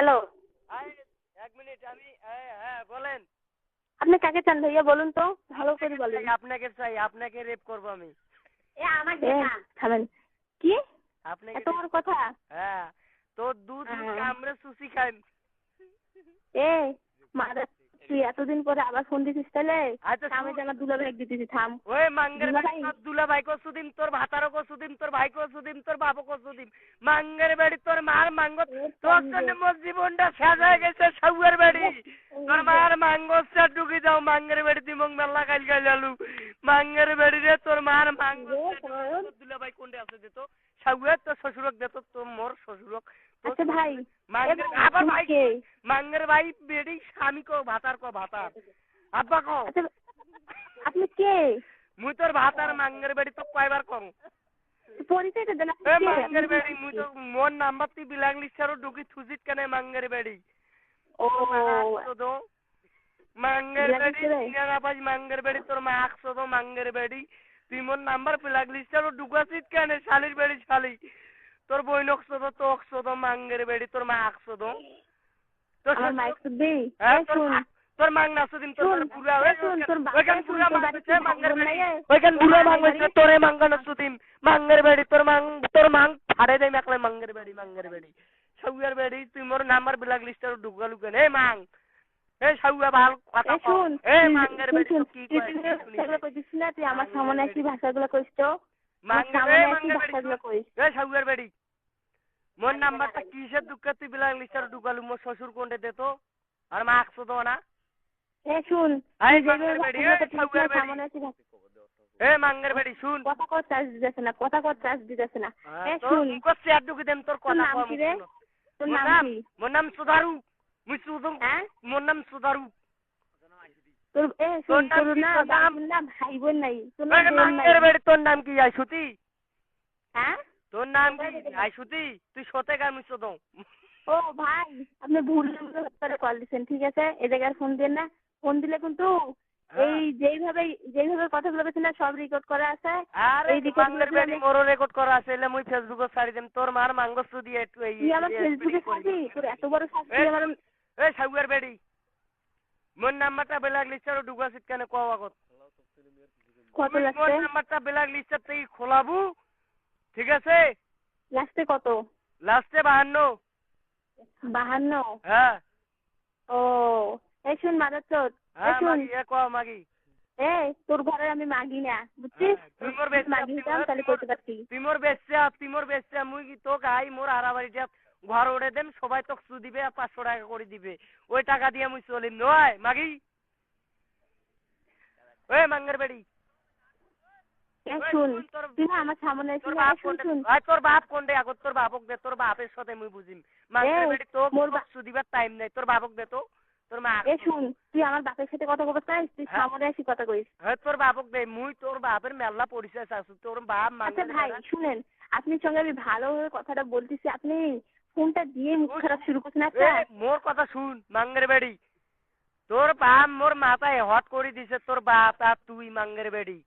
Hello. এক minute আমি হ্যাঁ বলেন। আপনি কাকে চান ভাইয়া বলুন তো ভালো করে বলেন। আপনাকে চাই আপনাকে রেপ করব আমি। এ, থামেন। কি? আপনাকে এত বড় কথা? হ্যাঁ তোর দুধ আমরা কামড়ে সুসি খাই এ মারা তুই এতদিন পরে আবার ফোন দিছিস তাহলে আচ্ছা আমি জানা দুলা ভাই দিতেছি থাম। ওই মাঙ্গের বাড়ি তোর দুলা ভাই কো সুদিম তোর ভাতারও কো সুদিম তোর ভাই কো সুদিম তোর বাবু কো সুদিম মাঙ্গের বাড়ি তোর মার মাঙ্গ তোর জন্য মোর জীবনটা শেষ হয়ে গেছে সাউয়ের বাড়ি। তোর মার মাঙ্গ সে ঢুকি যাও মাঙ্গের বাড়ি দিমং মেলা গাইল গাইল আলু। মাঙ্গের বাড়ি রে তোর মার মাঙ্গ দুলা ভাই কোনটা আছে দে তো? সাউয়ের তোর শ্বশুরক দে তো তোর মোর শ্বশুরক। আচ্ছা ভাই আবার ভাই? মাঙ্গের ভাই বেড়ি স্বামী কো ভাতার কো ভাতার। আব্বা কো। আচ্ছা আপনি কে? মুই তোর ভাতার মাঙ্গের বাড়ি তো কয়বার করু পরিচয়টা দেন এ মাঙ্গের বাড়ি মুই তো মোর নাম্বার তুই বিলাক লিস্টারও ঢুকি থুজিত কেনে মাঙ্গের বাড়ি। ও। তো দো মাঙ্গের বাড়ি সিনাগা পাঁচ মাঙ্গের বাড়ি তোর মা একশো তো মাঙ্গের বাড়ি। তুই মোর নাম্বার বিলাক লিস্টারও ঢুকাছিস কেনে শালির বাড়ি শালি। তোর বই নকশো তো তো একশো তো মাঙ্গের বাড়ি তোর মা একশো তো। তোর হ্যাঁ, মাং নাচো দিন তোর পুরা ওইখান পুরা তোর মাং বাড়িতে হচ্ছে মাঙ্গের বাড়ি? ওইখান পুরা মায়ের মাং হচ্ছে বাড়ি? তোরে মাঙ্গা নাচো দিন মাঙ্গের বাড়ি তোর মাং তোর মাং ফাড়ে দেয় মেকলে মাঙ্গের বাড়ি মাঙ্গের বাড়ি। সাউয়ার বাড়ি তুই মোর নাম্বার বিলাক লিস্টার ঢুকালু কেন এ মাং। এ সাউয়া ভালো কথা শুন এ মাঙ্গের বাড়ি কি কইছিস না তুই আমার সামনে একই ভাষাগুলো কইস তো? মাঙ্গের মাঙ্গের ভাষাগুলো বাড়ি এ সাউয়ার বাড়ি। মোর নাম্বারটা কিসের দুঃখে তুই বিলাক লিস্টার ঢুকালু? মোর শ্বশুর কোনটা দে তো? আর মা একশো তো না? এ শুন। যেভাবে মাঙ্গের বাড়ি, এ মাঙ্গের বাড়ি শুন। কথা কর চার্জ দিতেছে না কথা কর চার্জ দিতেছে না। এ শুন। মুখত চেয়ার ঢুকি দেন তোর কথা নাম কম। তোর নাম কি? মোর নাম সুধারু। মুই সুধু হ্যাঁ? মোর নাম সুধারু। তোর এ শুন তোর নাম? নাম ভাই বোন নাই। তোর নাম তোর নাম কি আইসুতি হ্যাঁ? তোর নাম কি? আইসুতি তুই সতে গা মুই সুধু ও ভাই আপনি ভুল করে কল দিচ্ছেন ঠিক আছে? এ জায়গায় ফোন দেন না। ফোন দিলে কিন্তু হ্যাঁ। এই যেইভাবে যেইভাবে কথাগুলো বলছেন না সব রেকর্ড করা আছে। আরে এই বাড়ি দিলে- মোর রেকর্ড করা আছে এলে মুই ফেসবুকে ছাড়ি দেম। তোর মার মাঙ্গস দিয়ে একটু এই তুই আমার ফেসবুকে। ছাড়বি? তোর এত বড় শাস্তি আমার এই সাউয়ার বাড়ি। মোর নাম্বারটা বেলাগ লিস্টারও ঢুকাছিস কেন? কও আগত কত মোর লাগছে? নাম্বারটা বেলাগ লিস্টার থেকে খোলাবু। ঠিক আছে? লাস্টে কত? লাস্টে বাহান্ন। বাহান্ন? হ্যাঁ। ও এই শুন মাদারচোদ এই হ্যাঁ শুন। মাগি তোর ঘরে আমি মাগি না বুঝছিস? হ্যাঁ, তুই মোর মাগি তাহলে পারতি। তুই মোর বেচছে তুই মোর বেচছে মুই কি তোকে আই মোর ঘর ওড়ে দেম সবাই তোকে সু দিবে আর পাঁচশো টাকা করে দিবে। ওই টাকা দিয়ে মুই চলিম নয় মাগি। ওই মাঙ্গের বাড়ি। শুন শুন, তুই আমার সামনে এসে শুন। আয় তোর বাপ কোনটা? আগত তোর বাপক দে তোর বাপের সাথে মুই বুঝিম বাড়ি তো মোর বা- সু দিবার টাইম নাই। তোর বাপক দে তো। তোর মা এ শুন তুই আমার বাপের সাথে কথা চাস? তুই হ্যাঁ। সামনে এসে কথা কইস। হ্যাঁ তোর বাপক দে মুই তোর বাপের মেলা পরিচয় চাচ্ছু তোর বাপ আচ্ছা ভাই শুনেন আপনার সঙ্গে আমি ভালোভাবে কথাটা বলতেছি। আপনি ফোনটা দিয়ে মুখ খারাপ শুরু করছেন আচ্ছা? মোর কথা শুন মাঙ্গের বাড়ি। তোর বাপ মোর মাথায় হট করে দিছে তোর বাপ আর তুই মাঙ্গের বাড়ি।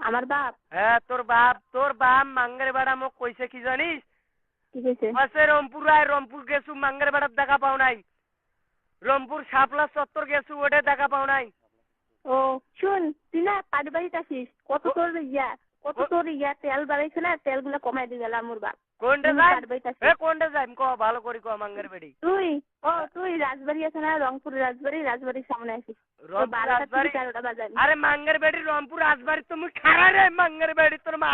আমার বাপ? হ্যাঁ তোর বাপ তোর বাপ মাঙ্গের বেড়া মোক কইছে কি জানিস? আছে রংপুর আয় রংপুর গেছু মাঙ্গের বেড়ার দেখা পাও নাই। রংপুর সাপলা চত্বর গেছু ওটা দেখা পাও নাই। ও শুন তুই না পারিবারিক আছিস কত তোর ইয়া? কত তোর ইয়া তেল বাড়াইছে না তেলগুলো কমাই বাপ। কোনটা যাই? পারিবারিক এ আসিস কোনটা যাই? ক ভালো করি ক মাঙ্গের বাড়ি। তুই ও তুই রাজবাড়ি আছে না রংপুর রাজবাড়ি রাজবাড়ির সামনে আসিস তোর রংপুর বারোটা থেকে রাজবাড়ি? তেরোটা বাজার আরে মাঙ্গের বাড়ি রংপুর রাজবাড়ি তো মুই খারা রে মাঙ্গের বাড়ি তোর মা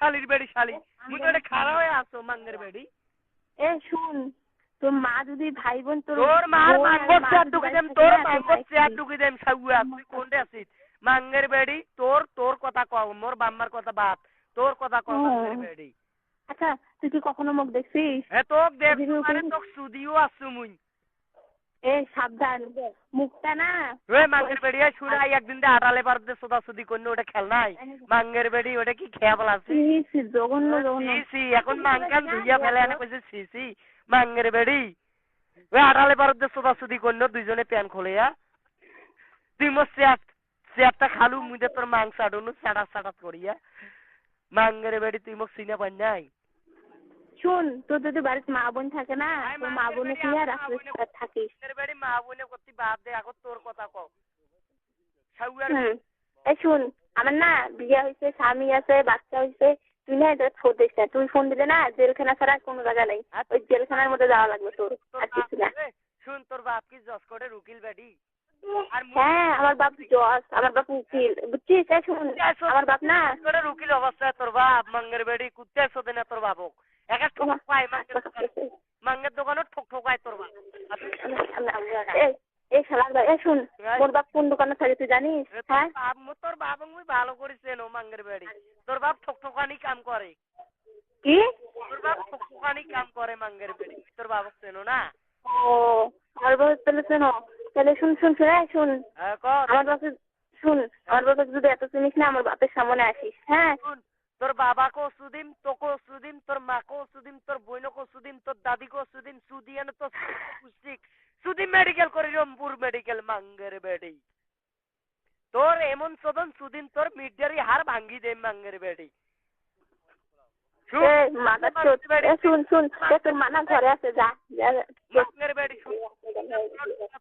শালির বাড়ি শালি। মুই তো এটা খারা হয়ে আসো মাঙ্গের বাড়ি। এ শুন তোর মা যদি ভাই বোন তোর তোর মার মাঙ্গর মা চেয়ার ঢুকে দেম তোর মাঙ্গর চেয়ার। ঢুকে দেম সাগুয়া তুই কোনটা আছিস? মাঙ্গের বাড়ি তোর তোর কথা কও মোর বাম্মার কথা বাদ তোর কথা কও মাঙ্গের বাড়ি। আচ্ছা তুই কি কখনো মুখ দেখছিস? হে তোক এদিকে মানে তোক সুদিও আসু মুই। এ সাবধান মুখটা না। ওই মাঙ্গের বাড়ি আই একদিন দে আটালে পারতে সোদা সুদি করনি ওটা খেল নাই। মাঙ্গের বাড়ি ওটা কি খেয়া বলা আছে? সি, সি, জঘন্য জঘন্য। সি সি এখন মাঙ্কান ধুইয়া ফেলে এনে কইছে সি সি মাঙ্গের বাড়ি। ওই আটালে পারতে সোদা সুদি করনি দুইজনে প্যান খোলেয়া তুই মোর চেয়ারটা খালু মুদে তোর মাংস আডুনু সাড়া সাড়া করিয়া মাঙ্গের বাড়ি তুই মোক চিনে পাই নাই? শুন তোর যদি বাড়িতে মা বোন থাকে না তোর মা বোনে কি আর বোনে- থাকিস? বাড়ি মা বোনে করতে বাদ দে এখন তোর কথা কও। সাউয়ার এই শুন আমার না বিয়ে হয়েছে স্বামী আছে বাচ্চা হয়েছে তুই না এটা ফোন দিস না তুই ফোন দিলে না জেলখানা ছাড়া কোনো জায়গা নেই। ওই জেলখানার মধ্যে যাওয়া লাগবে তোর আর কিছু না। শুন তোর বাপ কি জসকোটের উকিল বেডি? আর মুই- হ্যাঁ আমার বাপ জজ আমার বাপ উকিল। বুঝছিস? শুন আমার বাপ না? জসকোটের উকিল অবস্থায় তোর বাপ। মাঙ্গের বেডি কুত্তে শোধে না তোর বাপক। একা ঠক পায় মাঙ্গের দোকান মাঙ্গের দোকানত ঠক ঠকায় তোর বাপ। এই শালার ভাই এই শুন মোর বাপ কোন দোকানে থাকে তুই জানিস? হ্যাঁ? তোর বাপ মুই ভালো করিস নো মাঙ্গের বেডি। তোর বাপ ঠক ঠকানি কাম করে। কি? তোর বাপ ঠক ঠকানি কাম করে মাঙ্গের বেডি। তোর বাপক চেনো না? ও আমার বাপ তাহলে শোনো তাহলে শুন শুন শুন শুন। হ্যাঁ আমার বাপে শুন আমার বাপে যদি এত চিনিস না আমার বাপের সামনে আসিস হ্যাঁ? তোর বাবাকে সুদিম তোকে সুদিম তোর মাকে সুদিম তোর বোনকে সুদিম তোর দাদিকে সুদিম সুদিয়ান তো পুষ্টিক সুদিম মেডিকেল করি রংপুর মেডিকেল মাঙ্গের বেডি তোর এমন সদন সুদিন তোর মিডিয়ারি হার ভাঙ্গি দে মাঙ্গের বেডি শুন শুন। এ তোর মানা ঘরে আছে যা। যা যা। মাঙ্গের বেডি শুন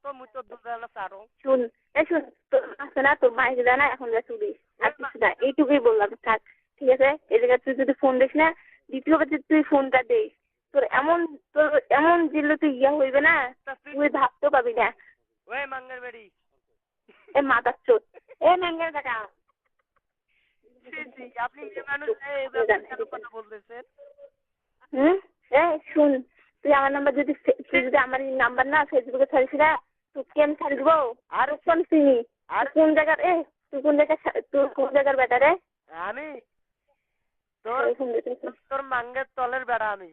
তো মুই তো দুদানা সারো শুন। এ শুন তোর আছে না তোর মাইক দেয় এখন যা চুরিস আর কিছু না এইটুকুই বললাম থাক। ঠিক আছে? এই তুই যদি ফোন দিস না দ্বিতীয়বার যদি তুই ফোনটা দিস। তোর এমন তোর এমন জিল্লো তুই ইয়া হইবে না তুই তুই ভাবতেও পাবি না। মাঙ্গের বেডি। এ মাথার চোট এ নাঙ্গের টাকা জি জি আপনি মেয়ে মানুষ এই ব্যাপারে কেন কথা বলতেছেন। হুম? শুন তুই আমার নাম্বার যদি তুই যদি আমার নাম্বার না ফেসবুকে ছাড়িস না তোকে আমি ছাড়ি দেবো আর কোন চিনি আর কোন জায়গার এ তুই কোন জায়গায় তুই কোন জায়গার বেটা রে? আমি তোর। তোর মাঙ্গের তলের বেড়া আমি।